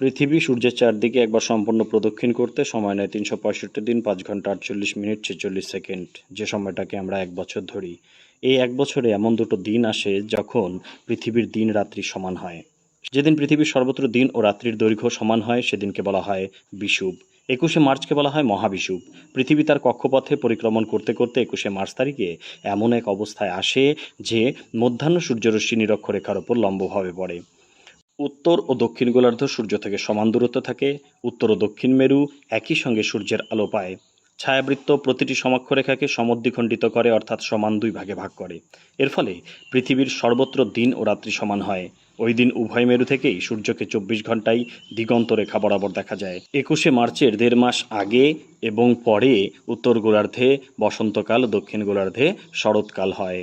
পৃথিবী সূর্যের চারদিকে একবার সম্পূর্ণ প্রদক্ষিণ করতে সময় নেয় তিনশো পঁয়ষট্টি দিন পাঁচ ঘণ্টা আটচল্লিশ মিনিট ছেচল্লিশ সেকেন্ড। যে সময়টাকে আমরা এক বছর ধরি। এই এক বছরে এমন দুটো দিন আসে যখন পৃথিবীর দিন রাত্রি সমান হয়। যেদিন পৃথিবীর সর্বত্র দিন ও রাত্রির দৈর্ঘ্য সমান হয়, সেদিনকে বলা হয় বিষুব একুশে মার্চকে বলা হয় মহাবিষুব পৃথিবী তার কক্ষপথে পরিক্রমণ করতে করতে একুশে মার্চ তারিখে এমন এক অবস্থায় আসে যে মধ্যাহ্ন সূর্যরশ্মি নিরক্ষরেখার ওপর লম্বভাবে পড়ে। উত্তর ও দক্ষিণ গোলার্ধ সূর্য থেকে সমান দূরত্ব থাকে। উত্তর ও দক্ষিণ মেরু একই সঙ্গে সূর্যের আলো পায়। ছায়াবৃত্ত প্রতিটি সমক্ষরেখাকে সমদ্বিখণ্ডিত করে, অর্থাৎ সমান দুই ভাগে ভাগ করে। এর ফলে পৃথিবীর সর্বত্র দিন ও রাত্রি সমান হয়। ওই দিন উভয় মেরু থেকেই সূর্যকে চব্বিশ ঘন্টায় দিগন্ত রেখা বরাবর দেখা যায়। একুশে মার্চের দেড় মাস আগে এবং পরে উত্তর গোলার্ধে, বসন্তকাল দক্ষিণ গোলার্ধে, শরৎকাল হয়।